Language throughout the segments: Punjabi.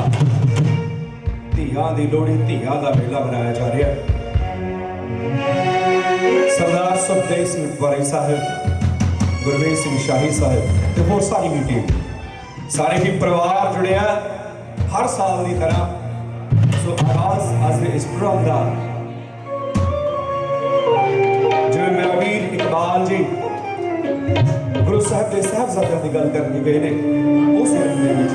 ਮੰਨੇਗਾ ਧੀਆਂ ਦੀ ਲੋਹੜੀ ਧੀਆਂ ਦਾ ਮੇਲਾ ਮਨਾਇਆ ਜਾ ਰਿਹਾ ਹੈ। ਸਰਦਾਰ ਸੁਖਦੇਵ ਸਿੰਘ ਵਾਰੀ ਸਾਹਿਬ ਗੁਰਵੇਜ ਸਿੰਘ ਸ਼ਾਹੀ ਸਾਹਿਬ ਤੇ ਹੋਰ ਸਾਰੀ ਵੀ ਟੀਮ ਸਾਰੇ ਹੀ ਪਰਿਵਾਰ ਜੁੜਿਆ ਹਰ ਸਾਲ ਦੀ ਤਰ੍ਹਾਂ। ਸੋ ਆਗਾਜ਼ ਅੱਜ ਦੇ ਇਸ ਪ੍ਰੋਗਰਾਮ ਦਾ। ਜਿਵੇਂ ਮੇਰਾ ਵੀਰ ਇਕਬਾਲ ਜੀ, ਗੁਰੂ ਸਾਹਿਬ ਦੇ ਸਾਹਿਬਜ਼ਾਦਿਆਂ ਦੀ ਗੱਲ ਕਰਨ ਗਏ ਨੇ ਉਸ ਦੇ ਵਿੱਚ।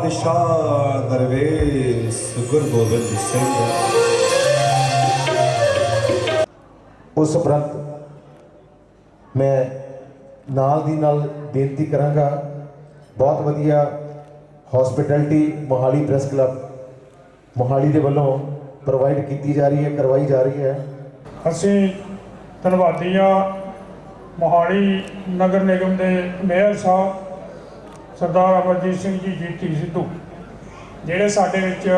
ਬਾਦਸ਼ਾਹ ਦਰਵੇਸ਼ ਗੁਰੂ ਗੋਬਿੰਦ ਸਿੰਘ। ਉਸ ਉਪਰੰਤ ਮੈਂ ਨਾਲ ਦੀ ਨਾਲ ਬੇਨਤੀ ਕਰਾਂਗਾ, ਬਹੁਤ ਵਧੀਆ hospitality Mohali press club Mohali ਦੇ ਵੱਲੋਂ ਪ੍ਰੋਵਾਈਡ ਕੀਤੀ ਜਾ ਰਹੀ ਹੈ, ਕਰਵਾਈ ਜਾ ਰਹੀ ਹੈ। ਅਸੀਂ ਧੰਨਵਾਦੀ ਹਾਂ ਮੋਹਾਲੀ ਨਗਰ ਨਿਗਮ ਦੇ ਮੇਅਰ ਸਾਹਿਬ ਸਰਦਾਰ ਅਮਰਜੀਤ ਸਿੰਘ ਜੀ ਜੀਤੀ ਸਿੱਧੂ। ਜਿਹੜੇ ਸਾਡੇ ਵਿੱਚ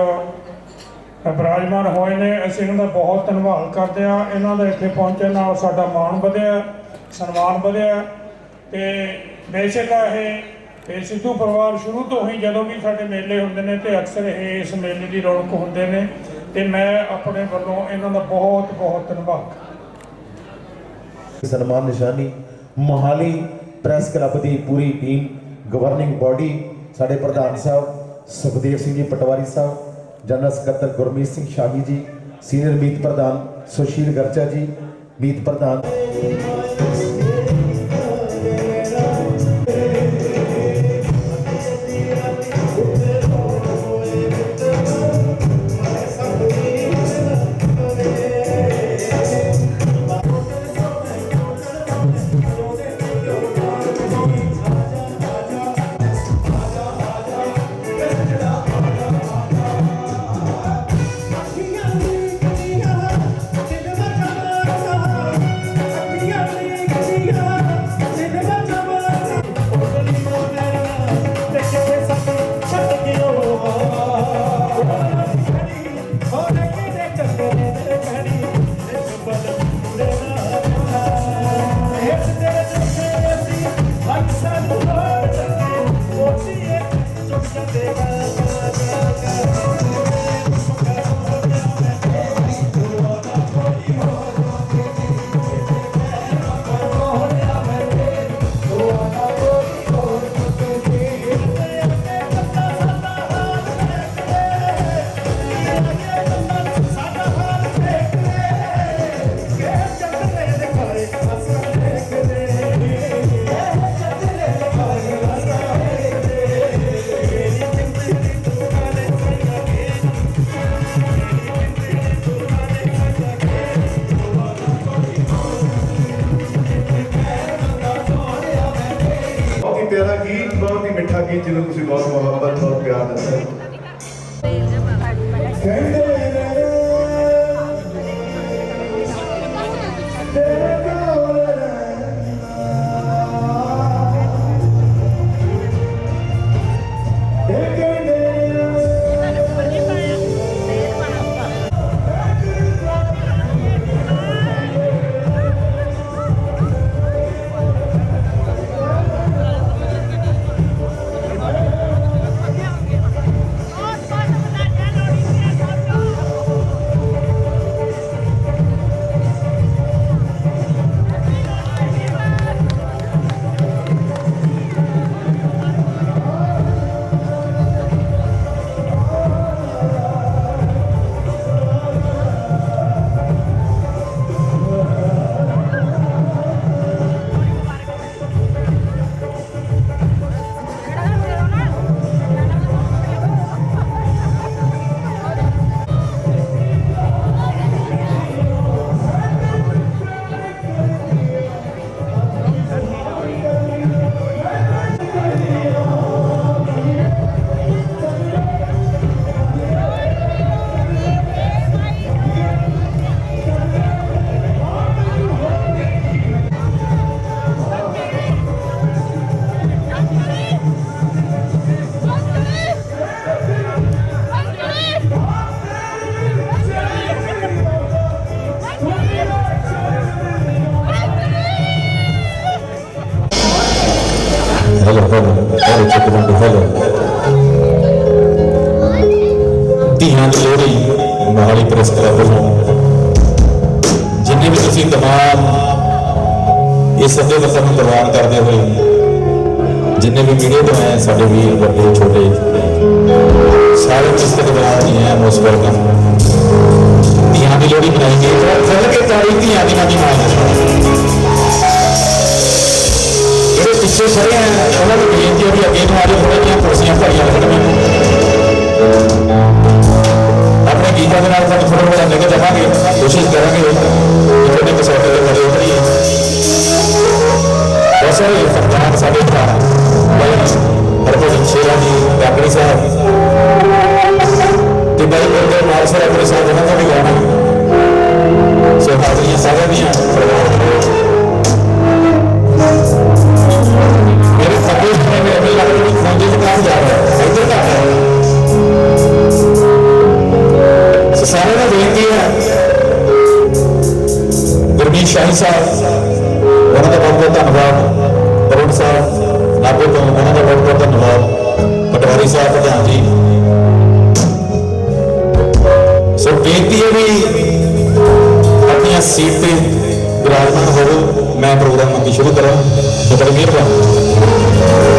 ਵਿਰਾਜਮਾਨ ਹੋਏ ਨੇ, ਅਸੀਂ ਇਹਨਾਂ ਦਾ ਬਹੁਤ ਧੰਨਵਾਦ ਕਰਦੇ ਹਾਂ। ਇਹਨਾਂ ਦਾ ਇੱਥੇ ਪਹੁੰਚਣ ਨਾਲ ਸਾਡਾ ਮਾਣ ਵਧਿਆ, ਸਨਮਾਨ ਵਧਿਆ। ਤੇ ਬੇਸ਼ੱਕ ਇਹ ਇਹ ਸਿੱਧੂ ਪਰਿਵਾਰ ਸ਼ੁਰੂ ਤੋਂ ਹੀ ਜਦੋਂ ਵੀ ਸਾਡੇ ਮੇਲੇ ਹੁੰਦੇ ਨੇ, ਤੇ ਅਕਸਰ ਇਹ ਇਸ ਮੇਲੇ ਦੀ ਰੌਣਕ ਹੁੰਦੇ ਨੇ। ਤੇ ਮੈਂ ਆਪਣੇ ਵੱਲੋਂ ਇਹਨਾਂ ਦਾ ਬਹੁਤ ਬਹੁਤ ਧੰਨਵਾਦ ਸਨਮਾਨ ਨਿਸ਼ਾਨੀ, ਮੋਹਾਲੀ ਪ੍ਰੈਸ ਕਲੱਬ ਦੀ ਪੂਰੀ ਟੀਮ ਗਵਰਨਿੰਗ ਬਾਡੀ ਸਾਡੇ ਪ੍ਰਧਾਨ ਸਾਹਿਬ, ਸੁਖਦੇਵ ਸਿੰਘ ਜੀ ਪਟਵਾਰੀ ਸਾਹਿਬ, ਜਨਰਲ ਸਕੱਤਰ ਗੁਰਮੀਤ ਸਿੰਘ ਸ਼ਾਹੀ ਜੀ, ਸੀਨੀਅਰ ਮੀਤ ਪ੍ਰਧਾਨ ਸੁਸ਼ੀਲ ਗਰਚਾ ਜੀ, ਮੀਤ ਪ੍ਰਧਾਨ ਇਸ ਸੱਦੇ ਵਤਨ ਨੂੰ ਪ੍ਰਵਾਨ ਕਰਦੇ ਹੋਏ ਜਿੰਨੇ ਵੀ ਮੀਡੀਆ ਤੋਂ ਆਏ ਸਾਡੇ ਵੀਰ ਵੱਡੇ ਛੋਟੇ ਸਾਰੇ ਇਸਤਕਬਾਲ ਜੀ ਹੈ ਮੋਸਟ ਵੈਲਕਮ ਧੀਆਂ ਦੀ ਲੋਹੜੀ ਮਨਾਈ ਗਈ ਹੈ ਚੱਲ ਕੇ ਤਾੜੀ ਧੀਆਂ ਦੀ ਮਾਨੀ ਮਾਰਦੇ ਜਿਹੜੇ ਪਿੱਛੇ ਖੜੇ ਆ ਉਹਨਾਂ ਨੂੰ ਬੇਨਤੀ ਹੈ ਵੀ ਅੱਗੇ ਨੂੰ ਆ ਜਾਓ ਥੋੜ੍ਹੀਆਂ ਜਿਹੀਆਂ ਕੁਰਸੀਆਂ ਭਰੀਆਂ ਲੱਗਣਗੀਆਂ ਆਪਣੇ ਗੀਤਾਂ ਦੇ ਨਾਲ ਸਾਨੂੰ ਥੋੜਾ ਥੋੜਾ ਲੈ ਕੇ ਜਾਵਾਂਗੇ ਕੋਸ਼ਿਸ਼ ਕਰਾਂਗੇ ਕਿ ਉਹਨੇ ਕਸੌਟੀ ਤੇ ਖੜੇ ਉਤਰੀਏ ਬਹੁਤ ਸਾਰੇ ਬੇਨਤੀ ਹੈ ਵੀ ਆਪਣੀਆਂ ਸੀਟ ਤੇ ਵਿਰਾਜਮਾਨ ਹੋਵੋ। ਮੈਂ ਪ੍ਰੋਗਰਾਮ ਅੱਗੇ ਸ਼ੁਰੂ ਕਰਾਂ। ਸੋ ਬੜੀ ਮਿਹਰਬਾਨੀ।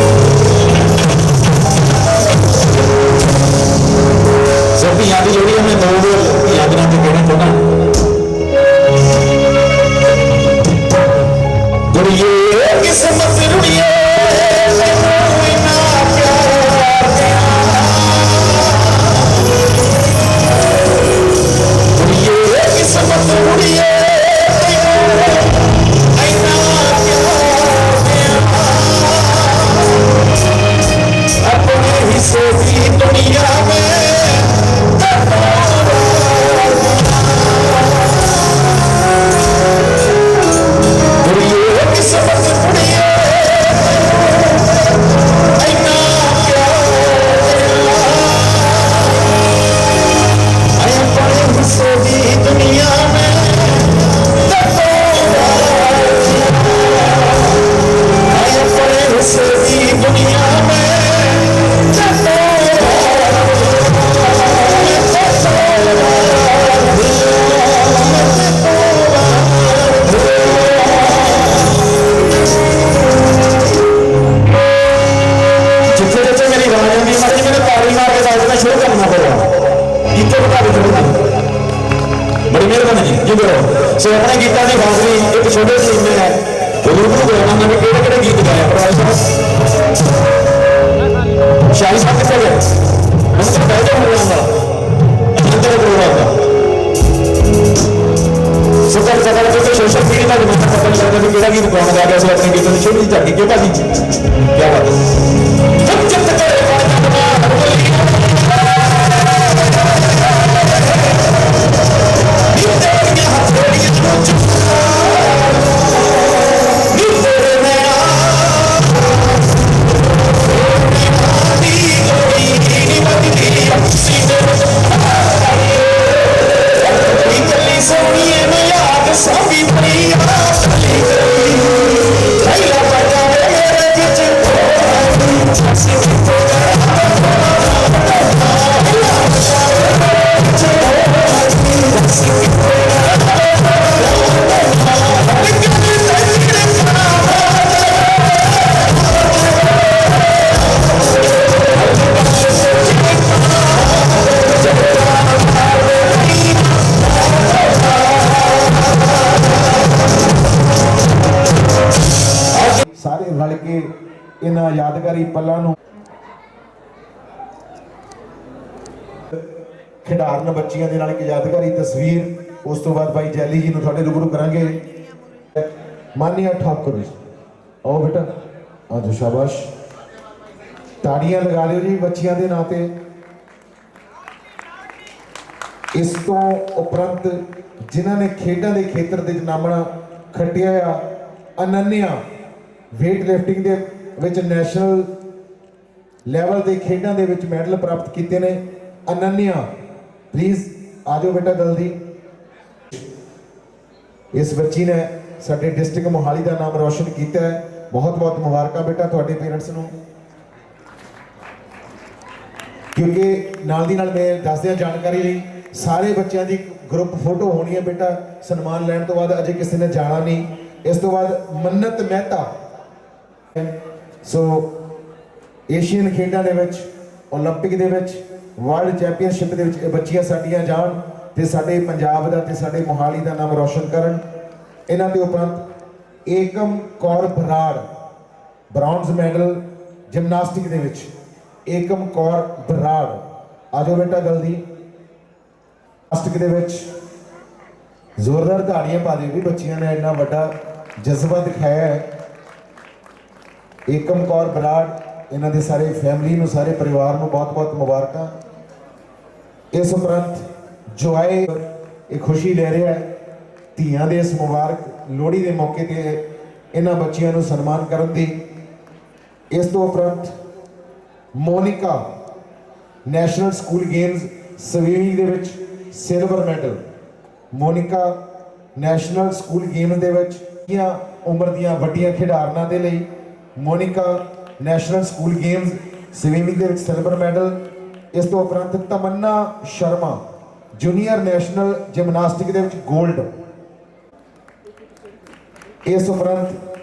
ਮੀਡੀਆ ਨਹੀਂ ਲੱਗਦਾ ਕਿਹੜਾ ਗੀਤ ਗਾਉਣ ਲੱਗਾ ਸੀ ਆਪਣੇ ਗੀਤਾਂ ਨੂੰ ਛੋਟੀ ਜਿਹੀ ਝਾਕੀ ਕਿਉਂ ਭਾਜੀ? ਕੀ ਬਾਤ ਹੈ? ਚੁੱਪ ਚੁੱਪ ਕਰੇ। ਖਿਡਾਰਨ ਬੱਚੀਆਂ ਦੇ ਨਾਲ ਇੱਕ ਯਾਦਗਾਰੀ ਤਸਵੀਰ, ਉਸ ਤੋਂ ਬਾਅਦ ਭਾਈ ਜੈਲੀ ਜੀ ਨੂੰ ਤੁਹਾਡੇ ਰੂਬਰੂ ਕਰਾਂਗੇ। ਮਾਨਿਆ ਠਾਕੁਰ ਜੀ। ਆਓ ਬੇਟਾ, ਆਜੋ ਸ਼ਾਬਾਸ਼। ਤਾੜੀਆਂ ਲਗਾ ਦਿਓ ਜੀ ਬੱਚੀਆਂ ਦੇ ਨਾਂ ਤੇ। ਇਸ ਤੋਂ ਉਪਰੰਤ ਜਿਨ੍ਹਾਂ ਨੇ ਖੇਡਾਂ ਦੇ ਖੇਤਰ ਦੇ ਨਾਮਣਾ ਖੱਟਿਆ ਆ, ਅਨੰਨਿਆ weight lifting ਦੇ ਵਿੱਚ ਨੈਸ਼ਨਲ ਲੈਵਲ ਦੇ ਖੇਡਾਂ ਦੇ ਵਿੱਚ ਮੈਡਲ ਪ੍ਰਾਪਤ ਕੀਤੇ ਨੇ। ਅਨੰਨਿਆ ਪਲੀਜ਼ ਆਜੋ ਬੇਟਾ ਜਲਦੀ ਇਸ ਬੱਚੀ ਨੇ ਸਾਡੇ ਡਿਸਟ੍ਰਿਕਟ ਮੋਹਾਲੀ ਦਾ ਨਾਮ ਰੌਸ਼ਨ ਕੀਤਾ ਹੈ ਬਹੁਤ ਬਹੁਤ ਮੁਬਾਰਕਾਂ ਬੇਟਾ ਤੁਹਾਡੇ ਪੇਰੈਂਟਸ ਨੂੰ ਕਿਉਂਕਿ ਨਾਲ ਦੀ ਨਾਲ ਮੈਂ ਦੱਸ ਦਿਆਂ ਜਾਣਕਾਰੀ ਲਈ ਸਾਰੇ ਬੱਚਿਆਂ ਦੀ ਗਰੁੱਪ ਫੋਟੋ ਹੋਣੀ ਹੈ ਬੇਟਾ ਸਨਮਾਨ ਲੈਣ ਤੋਂ ਬਾਅਦ ਅਜੇ ਕਿਸੇ ਨੇ ਜਾਣਾ ਨਹੀਂ ਇਸ ਤੋਂ ਬਾਅਦ ਮੰਨਤ ਮਹਿਤਾ ਸੋ ਏਸ਼ੀਅਨ ਖੇਡਾਂ ਦੇ ਵਿੱਚ 올림픽 ਦੇ ਵਿੱਚ ਵਰਲਡ ਚੈਂਪੀਅਨਸ਼ਿਪ ਦੇ ਵਿੱਚ ਇਹ ਬੱਚੀਆਂ ਸਾਡੀਆਂ ਜਾਣ ਤੇ ਸਾਡੇ ਪੰਜਾਬ ਦਾ ਤੇ ਸਾਡੇ ਮੋਹਾਲੀ ਦਾ ਨਾਮ ਰੌਸ਼ਨ ਕਰਨ। ਇਹਨਾਂ ਦੇ ਉਪਰੰਤ Ekam Kaur Brar bronze medal gymnastics ਦੇ ਵਿੱਚ। ਏਕਮ ਕੌਰ ਬਰਾੜ ਆਜੋ ਬੇਟਾ ਜਲਦੀ। ਜਿਮਨਾਸਟਿਕ ਦੇ ਵਿੱਚ ਜ਼ੋਰਦਾਰ ਤਾੜੀਆਂ ਪਾ ਦਿਓ ਵੀ ਬੱਚੀਆਂ ਨੇ ਇੰਨਾ ਵੱਡਾ ਜਜ਼ਬਾ ਦਿਖਾਇਆ ਹੈ। ਏਕਮ ਕੌਰ ਬਰਾੜ ਇਹਨਾਂ ਦੇ ਸਾਰੇ ਫੈਮਿਲੀ ਨੂੰ, ਸਾਰੇ ਪਰਿਵਾਰ ਨੂੰ ਬਹੁਤ-ਬਹੁਤ ਮੁਬਾਰਕਾਂ। ਇਸ ਉਪਰੰਤ ਜੋਏ ਇਹ ਖੁਸ਼ੀ ਲੈ ਰਿਹਾ ਹੈ, ਧੀਆਂ ਦੇ ਇਸ ਮੁਬਾਰਕ, ਲੋਹੜੀ ਦੇ ਮੌਕੇ ਤੇ ਇਹਨਾਂ ਬੱਚਿਆਂ ਨੂੰ ਸਨਮਾਨ ਕਰਨ ਦੀ। ਇਸ ਤੋਂ ਉਪਰੰਤ Monika national school games swimming ਦੇ ਵਿੱਚ silver medal. Monika national school game ਦੇ ਵਿੱਚ ਉਮਰ ਦੀਆਂ ਵੱਡੀਆਂ ਖਿਡਾਰਨਾਂ ਦੇ ਲਈ Monika national school games swimming ਦੇ ਵਿੱਚ ਸਿਲਵਰ ਮੈਡਲ। ਇਸ ਤੋਂ ਉਪਰੰਤ Tamanna Sharma, junior national gymnastics ਦੇ ਵਿੱਚ 골ਡ ਇਸ ਉਪਰੰਤ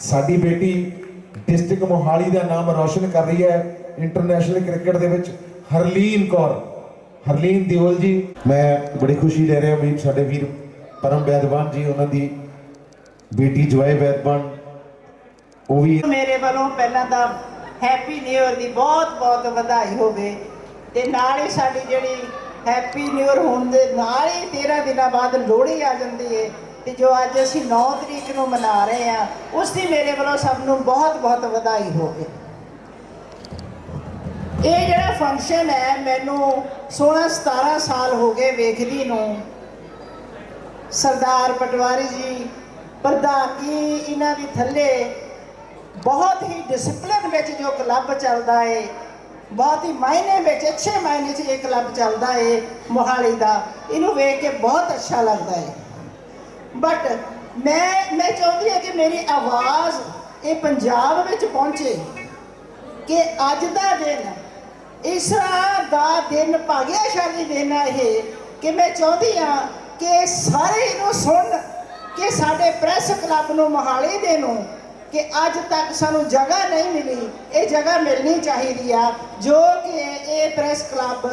ਸਾਡੀ ਬੇਟੀ ਡਿਸਟ੍ਰਿਕਟ ਮੋਹਾਲੀ ਦਾ ਨਾਮ ਰੌਸ਼ਨ ਕਰ ਰਹੀ ਹੈ ਇੰਟਰਨੈਸ਼ਨਲ ਕ੍ਰਿਕਟ ਦੇ ਵਿੱਚ, ਹਰਲੀਨ ਕੌਰ। ਹਰਲੀਨ ਦਿਓਲ ਜੀ, ਮੈਂ ਬੜੀ ਖੁਸ਼ੀ ਲੈ ਰਿਹਾ ਵੀ ਸਾਡੇ ਵੀਰ ਪਰਮ ਬੈਦਵਾਨ ਜੀ, ਉਹਨਾਂ ਦੀ ਬੇਟੀ ਜਵਾਈ ਬੈਦਵਾਨ ਉਹ ਵੀ ਮੇਰੇ ਵੱਲੋਂ ਪਹਿਲਾਂ ਤਾਂ ਹੈਪੀ ਨਿਊ ਇਅਰ ਦੀ ਬਹੁਤ ਬਹੁਤ ਵਧਾਈ ਹੋਵੇ ਤੇ ਨਾਲ ਹੀ ਸਾਡੀ ਜਿਹੜੀ ਹੈਪੀ ਨਿਊ ਇਅਰ ਹੋਣ ਦੇ ਨਾਲ ਹੀ 13 ਦਿਨਾਂ ਬਾਅਦ ਲੋਹੜੀ ਆ ਜਾਂਦੀ ਏ ਤੇ ਜੋ ਅੱਜ ਅਸੀਂ 9 ਤਰੀਕ ਨੂੰ ਮਨਾ ਰਹੇ ਆ, ਉਸ ਦੀ ਮੇਰੇ ਵੱਲੋਂ ਸਭ ਨੂੰ ਬਹੁਤ ਬਹੁਤ ਵਧਾਈ ਹੋਵੇ। ਇਹ ਜਿਹੜਾ ਫੰਕਸ਼ਨ ਹੈ, ਮੈਨੂੰ 16 17 ਸਾਲ ਹੋ ਗਏ ਵੇਖਦੀ ਨੂੰ। ਸਰਦਾਰ ਪਟਵਾਰੀ ਜੀ ਪ੍ਰਧਾਨਗੀ ਇਹਨਾਂ ਦੀ ਥੱਲੇ ਬਹੁਤ ਹੀ ਡਿਸਪਲਿਨ ਵਿੱਚ ਜੋ ਕਲੱਬ ਚੱਲਦਾ ਏ, ਬਹੁਤ ਹੀ ਮਾਇਨੇ ਵਿੱਚ, ਅੱਛੇ ਮਾਇਨੇ 'ਚ ਇਹ ਕਲੱਬ ਚੱਲਦਾ ਏ ਮੋਹਾਲੀ ਦਾ। ਇਹਨੂੰ ਵੇਖ ਕੇ ਬਹੁਤ ਅੱਛਾ ਲੱਗਦਾ ਏ। ਬਟ ਮੈਂ ਮੈਂ ਚਾਹੁੰਦੀ ਹਾਂ ਕਿ ਮੇਰੀ ਆਵਾਜ਼ ਇਹ ਪੰਜਾਬ ਵਿੱਚ ਪਹੁੰਚੇ, ਕਿ ਅੱਜ ਦਾ ਦਿਨ, ਇਸ ਤਰ੍ਹਾਂ ਦਾ ਦਿਨ ਭਾਗਿਆਸ਼ਾਲੀ ਦਿਨ ਹੈ ਇਹ, ਕਿ ਮੈਂ ਚਾਹੁੰਦੀ ਹਾਂ ਕਿ ਸਾਰੇ ਇਹਨੂੰ ਸੁਣ, ਕਿ ਸਾਡੇ ਪ੍ਰੈਸ ਕਲੱਬ ਨੂੰ, ਮੋਹਾਲੀ ਦੇ ਨੂੰ ਕਿ ਅੱਜ ਤੱਕ ਸਾਨੂੰ ਜਗ੍ਹਾ ਨਹੀਂ ਮਿਲੀ। ਇਹ ਜਗ੍ਹਾ ਮਿਲਣੀ ਚਾਹੀਦੀ ਆ। ਜੋ ਕਿ ਇਹ ਪ੍ਰੈਸ ਕਲੱਬ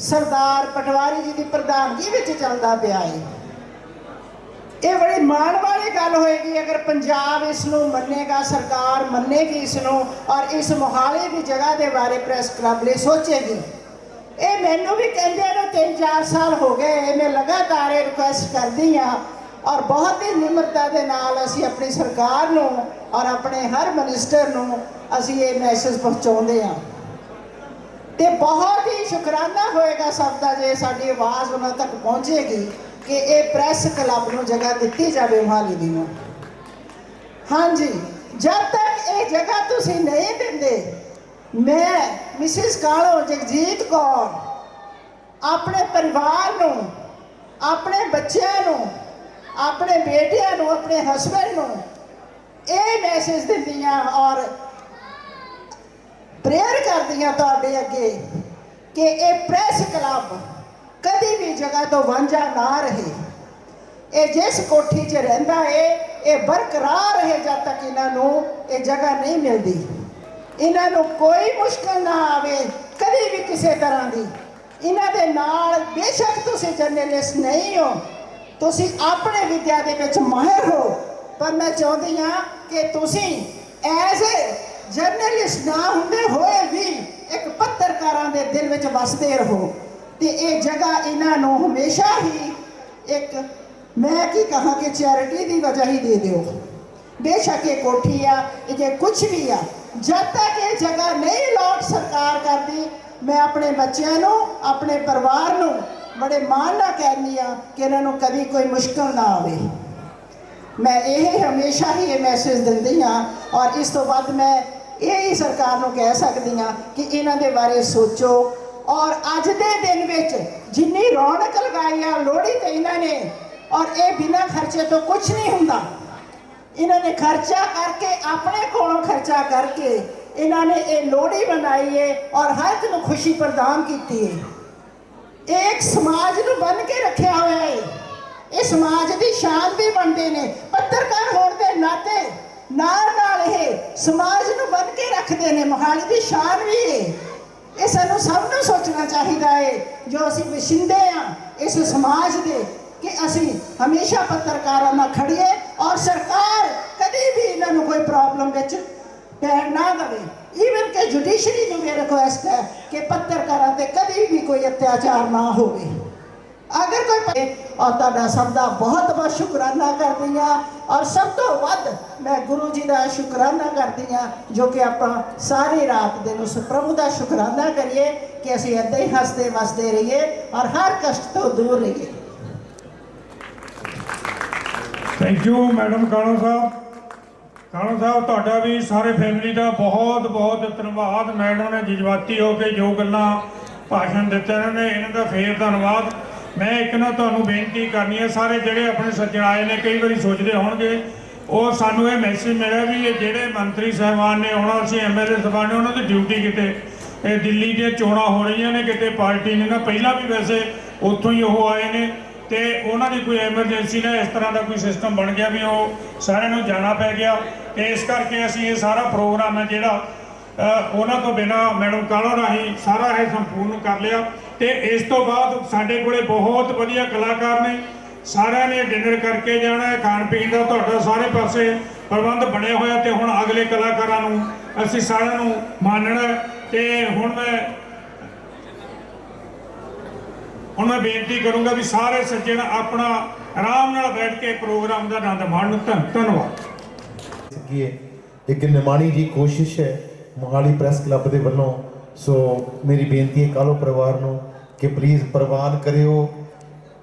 ਸਰਦਾਰ ਪਟਵਾਰੀ ਜੀ ਦੀ ਪ੍ਰਧਾਨਗੀ ਵਿੱਚ ਚੱਲਦਾ ਪਿਆ ਹੈ ਇਹ ਬੜੀ ਮਾਣ ਵਾਲੀ ਗੱਲ ਹੋਏਗੀ ਅਗਰ ਪੰਜਾਬ ਇਸ ਨੂੰ ਮੰਨੇਗਾ, ਸਰਕਾਰ ਮੰਨੇਗੀ ਇਸ ਨੂੰ ਔਰ ਇਸ ਮੋਹਾਲੀ ਦੀ ਜਗ੍ਹਾ ਦੇ ਬਾਰੇ ਪ੍ਰੈਸ ਕਲੱਬ ਲਈ ਸੋਚੇਗੀ। ਇਹ ਮੈਨੂੰ ਵੀ ਕਹਿੰਦੇ ਨੂੰ 3-4 ਸਾਲ ਹੋ ਗਏ ਮੈਂ ਲਗਾਤਾਰ ਇਹ ਰਿਕੁਐਸਟ ਕਰਦੀ ਆ ਔਰ ਬਹੁਤ ਹੀ ਨਿਮਰਤਾ ਦੇ ਨਾਲ ਅਸੀਂ ਆਪਣੀ ਸਰਕਾਰ ਨੂੰ ਔਰ ਆਪਣੇ ਹਰ ਮਿਨਿਸਟਰ ਨੂੰ ਅਸੀਂ ਇਹ ਮੈਸੇਜ ਪਹੁੰਚਾਉਂਦੇ ਆ ਤੇ ਬਹੁਤ ਹੀ ਸ਼ੁਕਰਾਨਾ ਹੋਏਗਾ ਸਭ ਦਾ ਜੇ ਸਾਡੀ ਆਵਾਜ਼ ਉਹਨਾਂ ਤੱਕ ਪਹੁੰਚੇਗੀ ਕਿ ਇਹ ਪ੍ਰੈਸ ਕਲੱਬ ਨੂੰ ਜਗ੍ਹਾ ਦਿੱਤੀ ਜਾਵੇ ਮੋਹਾਲੀ ਦੀ ਨੂੰ। ਹਾਂਜੀ, ਜਦ ਤੱਕ ਇਹ ਜਗ੍ਹਾ ਤੁਸੀਂ ਨਹੀਂ ਦਿੰਦੇ, ਮੈਂ ਮਿਸਿਸ ਕਾਲੋ ਜਗਜੀਤ ਕੌਰ ਆਪਣੇ ਪਰਿਵਾਰ ਨੂੰ, ਆਪਣੇ ਬੱਚਿਆਂ ਨੂੰ ਆਪਣੇ ਬੇਟਿਆਂ ਨੂੰ, ਆਪਣੇ ਹਸਬੰਡ ਨੂੰ ਇਹ ਮੈਸੇਜ ਦਿੰਦੀਆਂ ਔਰ ਪ੍ਰੇਅਰ ਕਰਦੀਆਂ ਤੁਹਾਡੇ ਅੱਗੇ ਕਿ ਇਹ ਪ੍ਰੈਸ ਕਲੱਬ ਕਦੀ ਵੀ ਜਗ੍ਹਾ ਤੋਂ ਵਾਂਝਾ ਨਾ ਰਹੇ। ਇਹ ਜਿਸ ਕੋਠੀ 'ਚ ਰਹਿੰਦਾ ਏ, ਇਹ ਬਰਕਰਾਰ ਰਹੇ ਜਦ ਤੱਕ ਇਹਨਾਂ ਨੂੰ ਇਹ ਜਗ੍ਹਾ ਨਹੀਂ ਮਿਲਦੀ। ਇਹਨਾਂ ਨੂੰ ਕੋਈ ਮੁਸ਼ਕਲ ਨਾ ਆਵੇ, ਕਦੀ ਵੀ ਕਿਸੇ ਤਰ੍ਹਾਂ ਦੀ। ਇਹਨਾਂ ਦੇ ਨਾਲ ਬੇਸ਼ੱਕ ਤੁਸੀਂ ਜਰਨਲਿਸਟ ਨਹੀਂ ਹੋ। ਤੁਸੀਂ ਆਪਣੇ ਵਿਦਿਆ ਦੇ ਵਿੱਚ ਮਾਹਿਰ ਹੋ। ਪਰ ਮੈਂ ਚਾਹੁੰਦੀ ਹਾਂ ਕਿ ਤੁਸੀਂ ਐਜ਼ ਅ ਜਰਨਲਿਸਟ ਨਾ ਹੁੰਦੇ ਹੋਏ ਵੀ ਇੱਕ ਪੱਤਰਕਾਰਾਂ ਦੇ ਦਿਲ ਵਿੱਚ ਵਸਦੇ ਰਹੋ। ਤੇ ਇਹ ਜਗ੍ਹਾ ਇਹਨਾਂ ਨੂੰ ਹਮੇਸ਼ਾ ਹੀ ਇੱਕ ਮੈਂ ਕੀ ਕਹਾਂ ਕਿ ਚੈਰਿਟੀ ਦੀ ਵਜ੍ਹਾ ਹੀ ਦੇ ਦਿਓ। ਬੇਸ਼ੱਕ ਇਹ ਕੋਠੀ ਆ, ਇਹ ਜੇ ਕੁਝ ਵੀ ਆ। ਜਦ ਤੱਕ ਇਹ ਜਗ੍ਹਾ ਨਹੀਂ ਲੋਟ ਸਰਕਾਰ ਕਰਦੀ, ਮੈਂ ਆਪਣੇ ਬੱਚਿਆਂ ਨੂੰ, ਆਪਣੇ ਪਰਿਵਾਰ ਨੂੰ ਬੜੇ ਮਾਣ ਨਾਲ ਕਹਿੰਦੀ ਆ ਕਿ ਇਹਨਾਂ ਨੂੰ ਕਦੀ ਕੋਈ ਮੁਸ਼ਕਲ ਨਾ ਆਵੇ। ਮੈਂ ਇਹ ਹਮੇਸ਼ਾ ਹੀ ਇਹ ਮੈਸੇਜ ਦਿੰਦੀ ਆ ਔਰ ਇਸ ਤੋਂ ਬਾਅਦ ਮੈਂ ਇਹ ਹੀ ਸਰਕਾਰ ਨੂੰ ਕਹਿ ਸਕਦੀ ਆ ਕਿ ਇਹਨਾਂ ਦੇ ਬਾਰੇ ਸੋਚੋ ਔਰ ਅੱਜ ਦੇ ਦਿਨ ਵਿੱਚ ਜਿੰਨੀ ਰੌਣਕ ਲਗਾਈ ਆ, ਲੋਹੜੀ ਤੇ ਇਹਨਾਂ ਨੇ ਔਰ ਇਹ ਬਿਨਾਂ ਖਰਚੇ ਤੋਂ ਕੁਝ ਨਹੀਂ ਹੁੰਦਾ। ਇਹਨਾਂ ਨੇ ਖਰਚਾ ਕਰਕੇ, ਆਪਣੇ ਕੋਲੋਂ ਖਰਚਾ ਕਰਕੇ ਇਹਨਾਂ ਨੇ ਇਹ ਲੋਹੜੀ ਮਨਾਈ ਹੈ ਔਰ ਹਰ ਇੱਕ ਨੂੰ ਖੁਸ਼ੀ ਪ੍ਰਦਾਨ ਕੀਤੀ ਹੈ ਇਹ ਇੱਕ ਸਮਾਜ ਨੂੰ ਬੰਨ ਕੇ ਰੱਖਿਆ ਹੋਇਆ ਹੈ ਇਹ ਸਮਾਜ ਦੀ ਸ਼ਾਨ ਵੀ ਬਣਦੇ ਨੇ। ਪੱਤਰਕਾਰ ਹੋਣ ਦੇ ਨਾਤੇ ਨਾਲ ਨਾਲ ਇਹ ਸਮਾਜ ਨੂੰ ਬੰਨ ਕੇ ਰੱਖਦੇ ਨੇ। ਮੋਹਾਲੀ ਦੀ ਸ਼ਾਨ ਵੀ ਹੈ ਇਹ ਸਾਨੂੰ ਸਭ ਨੂੰ ਸੋਚਣਾ ਚਾਹੀਦਾ ਹੈ ਜੋ ਅਸੀਂ ਵਸਿੰਦੇ ਆ ਇਸ ਸਮਾਜ ਦੇ ਕਿ ਅਸੀਂ ਹਮੇਸ਼ਾ ਪੱਤਰਕਾਰਾਂ ਨਾਲ ਖੜੀਏ ਔਰ ਸਰਕਾਰ ਕਦੀ ਵੀ ਇਹਨਾਂ ਨੂੰ ਕੋਈ ਪ੍ਰੋਬਲਮ ਵਿੱਚ ਪੈਰ ਨਾ ਦੇਵੇ। ਈਵਨ ਕਿ ਜੁਡੀਸ਼ਰੀ ਨੂੰ ਵੀ ਰਿਕੁਐਸਟ ਹੈ ਕਿ ਪੱਤਰਕਾਰਾਂ ਤੇ ਕਦੇ ਵੀ ਕੋਈ ਅਤਿਆਚਾਰ ਨਾ ਹੋਵੇ। ਅਗਰ ਕੋਈ ਔਰ ਤੁਹਾਡਾ ਸਭ ਦਾ ਬਹੁਤ ਬਹੁਤ ਸ਼ੁਕਰਾਨਾ ਕਰਦੀ ਹਾਂ। ਔਰ ਸਭ ਤੋਂ ਵੱਧ ਮੈਂ ਗੁਰੂ ਜੀ ਦਾ ਸ਼ੁਕਰਾਨਾ ਕਰਦੀ ਹਾਂ, ਜੋ ਕਿ ਆਪਾਂ ਸਾਰੀ ਰਾਤ ਦਿਨ ਉਸ ਪ੍ਰਭੂ ਦਾ ਸ਼ੁਕਰਾਨਾ ਕਰੀਏ ਕਿ ਅਸੀਂ ਇੱਦਾਂ ਹੀ ਹੱਸਦੇ ਵਸਦੇ ਰਹੀਏ ਔਰ ਹਰ ਕਸ਼ਟ ਤੋਂ ਦੂਰ ਰਹੀਏ। Thank you madam Kano sahib. Kano sahib, ਤੁਹਾਡਾ ਵੀ ਸਾਰੇ ਫੈਮਿਲੀ ਦਾ ਬਹੁਤ ਬਹੁਤ ਧੰਨਵਾਦ। ਮੈਡਮ ਨੇ ਜਜ਼ਬਾਤੀ ਹੋ ਕੇ ਜੋ ਗੱਲਾਂ ਭਾਸ਼ਣ ਦਿੱਤੇ ਇਹਨਾਂ ਨੇ, ਇਹਨਾਂ ਦਾ ਫੇਰ ਧੰਨਵਾਦ। ਮੈਂ ਇੱਕ ਨਾ ਤੁਹਾਨੂੰ ਬੇਨਤੀ ਕਰਨੀ ਹੈ, ਸਾਰੇ ਜਿਹੜੇ ਆਪਣੇ ਸੱਜਣ ਆਏ ਨੇ, ਕਈ ਵਾਰੀ ਸੋਚਦੇ ਹੋਣਗੇ, ਉਹ ਸਾਨੂੰ ਇਹ ਮੈਸੇਜ ਮਿਲਿਆ ਵੀ ਇਹ ਜਿਹੜੇ ਮੰਤਰੀ ਸਾਹਿਬਾਨ ਨੇ ਆਉਣਾ ਅਸੀਂ ਐਮਐਲਏ ਸਾਹਿਬਾਨ ਨੇ, ਉਹਨਾਂ ਦੀ ਡਿਊਟੀ ਕਿਤੇ, ਇਹ ਦਿੱਲੀ ਦੀਆਂ ਚੋਣਾਂ ਹੋ ਰਹੀਆਂ ਨੇ, ਕਿਤੇ ਪਾਰਟੀ ਨੇ ਨਾ, ਪਹਿਲਾਂ ਵੀ ਵੈਸੇ ਉੱਥੋਂ ਹੀ ਉਹ ਆਏ ਨੇ, ਤੇ ਉਹਨਾਂ ਦੀ ਕੋਈ ਐਮਰਜੈਂਸੀ ਨਾਲ ਇਸ ਤਰ੍ਹਾਂ ਦਾ ਕੋਈ ਸਿਸਟਮ ਬਣ ਗਿਆ ਵੀ ਉਹ ਸਾਰਿਆਂ ਨੂੰ ਜਾਣਾ ਪੈ ਗਿਆ। ਤੇ ਇਸ ਕਰਕੇ ਅਸੀਂ ਇਹ ਸਾਰਾ ਪ੍ਰੋਗਰਾਮ ਹੈ ਜਿਹੜਾ ਉਹਨਾਂ ਤੋਂ ਬਿਨਾ ਮੈਡਮ ਕਾਲੋ ਰਾਹੀਂ ਸਾਰਾ ਇਹ ਸੰਪੂਰਨ ਕਰ ਲਿਆ। ਤੇ ਇਸ ਤੋਂ ਬਾਅਦ ਸਾਡੇ ਕੋਲੇ ਬਹੁਤ ਵਧੀਆ ਕਲਾਕਾਰ ਨੇ। ਸਾਰਿਆਂ ਨੇ ਡਿਨਰ ਕਰਕੇ ਜਾਣਾ ਹੈ, ਖਾਣ ਪੀਣ ਦਾ ਤੁਹਾਡਾ ਸਾਰੇ ਪਾਸੇ ਪ੍ਰਬੰਧ ਬਣਿਆ ਹੋਇਆ ਤੇ ਹੁਣ ਅਗਲੇ ਕਲਾਕਾਰਾਂ ਨੂੰ ਅਸੀਂ ਸਾਰਿਆਂ ਨੂੰ ਮਾਨਣਾ ਹੈ। ਤੇ ਹੁਣ ਮੈਂ ਹੁਣ ਮੈਂ ਬੇਨਤੀ ਕਰੂੰਗਾ ਵੀ ਸਾਰੇ ਸੱਜਣ ਆਪਣਾ ਆਰਾਮ ਨਾਲ ਬੈਠ ਕੇ ਪ੍ਰੋਗਰਾਮ ਦਾ ਆਨੰਦ ਮਾਣਨ। ਧੰਨ- ਧੰਨਵਾਦ ਕਿ ਇੱਕ ਨਿਮਾਣੀ ਜੀ ਕੋਸ਼ਿਸ਼ ਹੈ ਮੋਹਾਲੀ ਪ੍ਰੈਸ ਕਲੱਬ ਦੇ ਵੱਲੋਂ। ਸੋ ਮੇਰੀ ਬੇਨਤੀ ਹੈ ਕਾਲੋ ਪਰਿਵਾਰ ਨੂੰ ਕਿ ਪਲੀਜ਼ ਪ੍ਰਵਾਨ ਕਰਿਓ।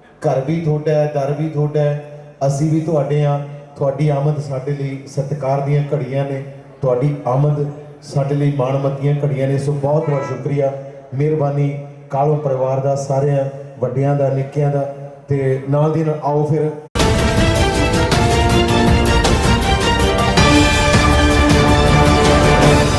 ਘਰ ਵੀ ਤੁਹਾਡਾ ਹੈ, ਦਰ ਵੀ ਤੁਹਾਡਾ ਹੈ। ਅਸੀਂ ਵੀ ਤੁਹਾਡੇ ਆ ਤੁਹਾਡੀ ਆਮਦ ਸਾਡੇ ਲਈ ਸਤਿਕਾਰ ਦੀਆਂ ਘੜੀਆਂ ਨੇ। ਤੁਹਾਡੀ ਆਮਦ ਸਾਡੇ ਲਈ ਮਾਣਮੱਤੀਆਂ ਘੜੀਆਂ ਨੇ। ਸੋ ਬਹੁਤ ਬਹੁਤ ਸ਼ੁਕਰੀਆ। ਮਿਹਰਬਾਨੀ ਕਾਲੋ ਪਰਿਵਾਰ ਦਾ, ਸਾਰਿਆਂ ਵੱਡਿਆਂ ਦਾ, ਨਿੱਕਿਆਂ ਦਾ। ਤੇ ਨਾਲ ਦੀ ਨਾਲ ਆਓ ਫਿਰ